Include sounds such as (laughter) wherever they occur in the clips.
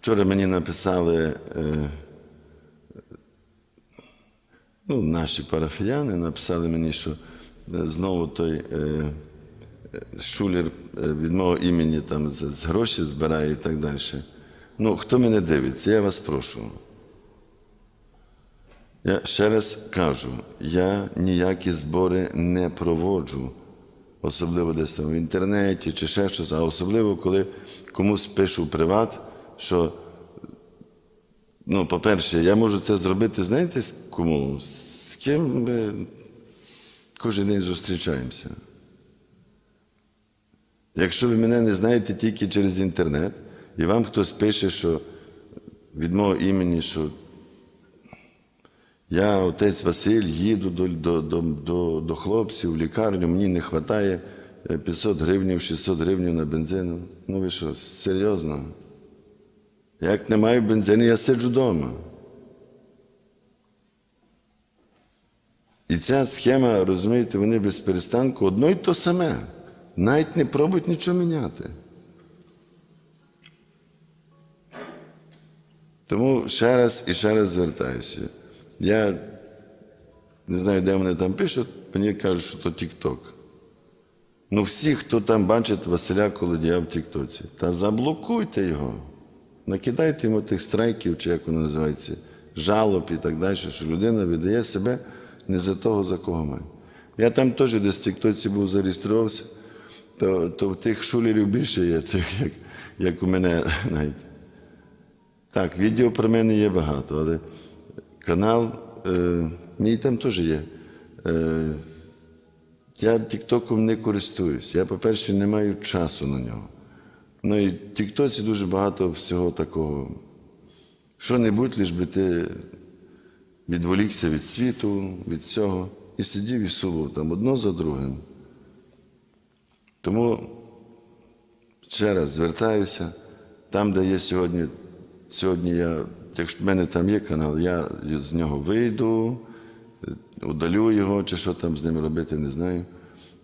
Вчора мені написали е, ну, наші парафіяни написали мені, що е, знову той е, шулер від мого імені там з гроші збирає і так далі. Ну, хто мене дивиться, я вас прошу. Я ще раз кажу, я ніякі збори не проводжу, особливо десь там в інтернеті чи ще щось, а особливо, коли комусь пишу приват, що, ну, по-перше, я можу це зробити, знаєте, кому? З ким ми кожен день зустрічаємося. Якщо ви мене не знаєте тільки через інтернет, і вам хтось пише, що від мого імені, що я, отець Василь, їду до, до, до, до, до хлопців в лікарню, мені не вистачає 500 гривень, 600 гривень на бензин. Ну ви що, серйозно? Як не маю бензину, я сиджу вдома. І ця схема, розумієте, вони без перестанку одно й то саме. Навіть не пробують нічого міняти. Тому ще раз і ще раз звертаюся. Я не знаю, де вони там пишуть, мені кажуть, що то Тік-Ток. Ну, всі, хто там бачить Василя Колодія в Тіктоці, та заблокуйте його. Накидайте йому тих страйків, чи як воно називається, жалоб і так далі, що людина видає себе не за того, за кого має. Я там теж десь в Тіктоці був зареєструвався, то, то тих шулерів більше є цих, як, як у мене (laughs) навіть. Так, відео про мене є багато, але канал, е, мій там теж є. Е, я Тіктоком не користуюсь. Я, по-перше, не маю часу на нього. Ну і в Тіктоці дуже багато всього такого. Що-небудь, лиш би ти відволікся від світу, від всього, і сидів і сулив там одно за другим. Тому ще раз звертаюся, там, де є сьогодні, сьогодні я, якщо в мене там є канал, я з нього вийду, удалю його, чи що там з ним робити, не знаю.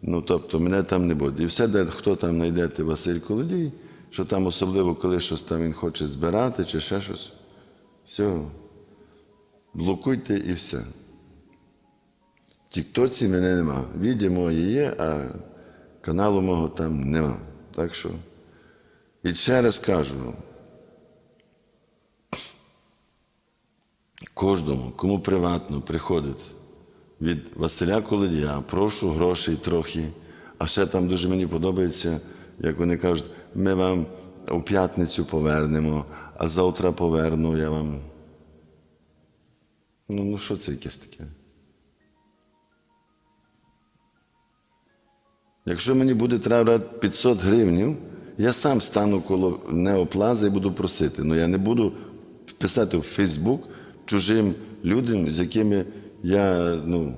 Ну, тобто, мене там не буде. І все, де хто там знайдете Василь Колодій, що там особливо, коли щось там він хоче збирати, чи ще щось, все, блокуйте і все. В Тіктоці мене нема. Відео моє є, а каналу мого там нема. Так що. І ще раз кажу. Кожному, кому приватно приходить від Василя Колодія, прошу грошей трохи. А ще там дуже мені подобається, як вони кажуть, ми вам у п'ятницю повернемо, а завтра поверну я вам. Ну, ну що це якесь таке? Якщо мені буде треба 500 гривень, я сам стану коло неоплази і буду просити. Ну я не буду писати в Фейсбук чужим людям, з якими я ну,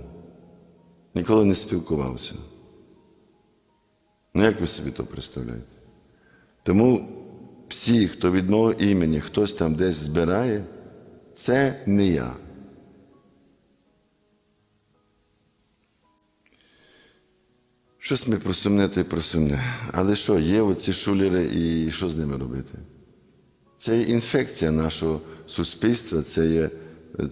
ніколи не спілкувався. Ну, як ви собі то представляєте? Тому всі, хто від мого імені хтось там десь збирає, це не я. Щось ми просумне та й просумне. Але що, є оці шулери і що з ними робити? Це є інфекція нашого суспільства, це є,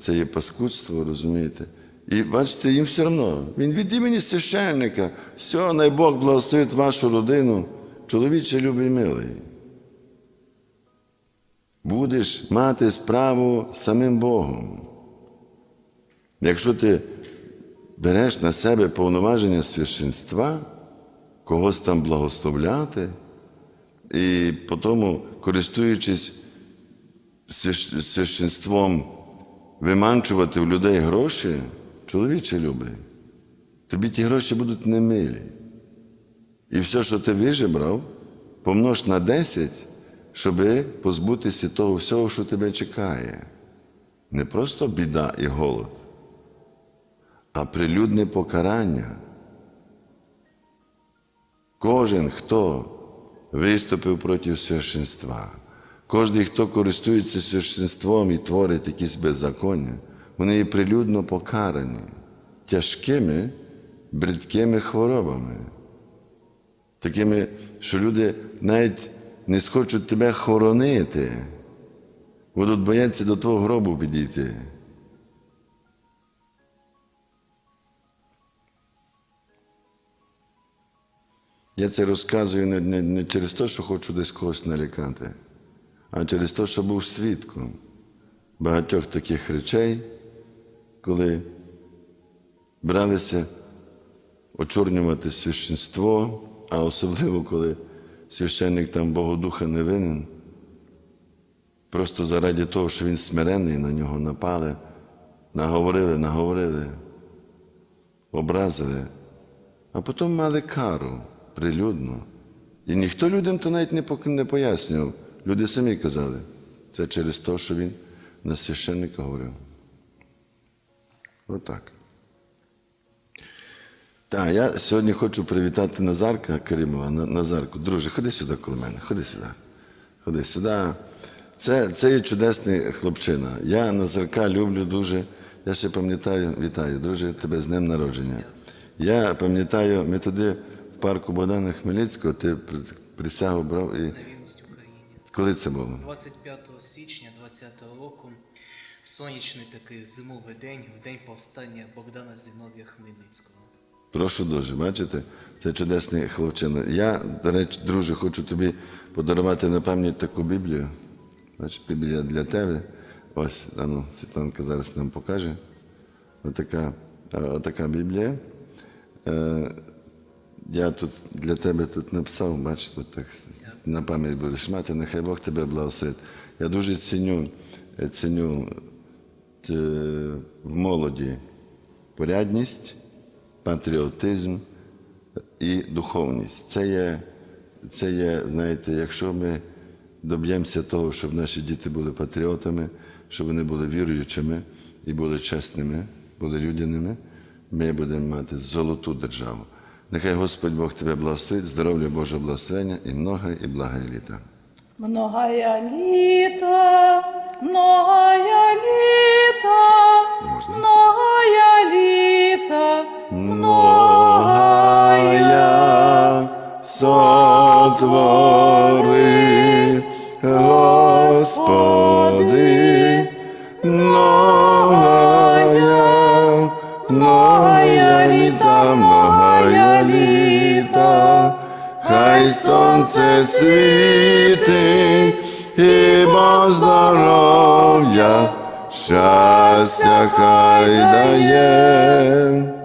це є паскудство, розумієте? І бачите, їм все одно. Він від імені священника, все, най Бог благословить вашу родину, чоловіче любий милий. Будеш мати справу з самим Богом. Якщо ти береш на себе повноваження священства, когось там благословляти, і потім, користуючись священством, виманчувати в людей гроші, чоловіче любий, тобі ті гроші будуть немилі. І все, що ти вижебрав, помнож на 10, щоб позбутися того всього, що тебе чекає. Не просто біда і голод, а прилюдне покарання. Кожен, хто виступив проти священства, кожен, хто користується священством і творить якісь беззаконня, вони є прилюдно покарані тяжкими, бридкими хворобами, такими, що люди навіть не схочуть тебе хоронити, Будуть боятися до твого гробу підійти. Я це розказую не, не, не через те, що хочу десь когось налякати, а через те, що був свідком багатьох таких речей, коли бралися очорнювати священство, а особливо, коли священник там Богодуха не винен, просто заради того, що він смирений, на нього напали, наговорили, наговорили, образили, а потім мали кару прилюдно. І ніхто людям то навіть не пояснював. Люди самі казали, це через те, що він на священника говорив. Отак. Так, я сьогодні хочу привітати Назарка Каримова. На- Назарку, друже, ходи сюди коло мене, ходи сюди. Ходи сюди. Це, це є чудесний хлопчина. Я Назарка люблю дуже. Я ще пам'ятаю, вітаю, друже, тебе з днем народження. Я пам'ятаю, ми туди в парку Богдана Хмельницького, ти присягу брав і на вірність Україні. коли це було? 25 січня 20-го року, сонячний такий зимовий день, в день повстання Богдана Зіновія Хмельницького. Прошу дуже, бачите, це чудесний хлопчина. Я, до речі, друже, хочу тобі подарувати на пам'ять таку Біблію. Бачиш, Біблія для тебе. Ось, а ну, Світланка зараз нам покаже. Отака, отака Біблія. Е, я тут для тебе тут написав, бачиш, тут так на пам'ять будеш мати, нехай Бог тебе благословить. Я дуже ціню, ціню в молоді порядність, патріотизм і духовність. Це є, це є, знаєте, якщо ми доб'ємося того, щоб наші діти були патріотами, щоб вони були віруючими і були чесними, були людяними, ми будемо мати золоту державу. Нехай Господь Бог тебе благословить, здоров'я Божого благословення і много і благо літа. Многая літа, многая літа, сотвори, Господи, многая, многая літа, многая літа, хай сонце світить, хіба здоров'я, щастя хай дає.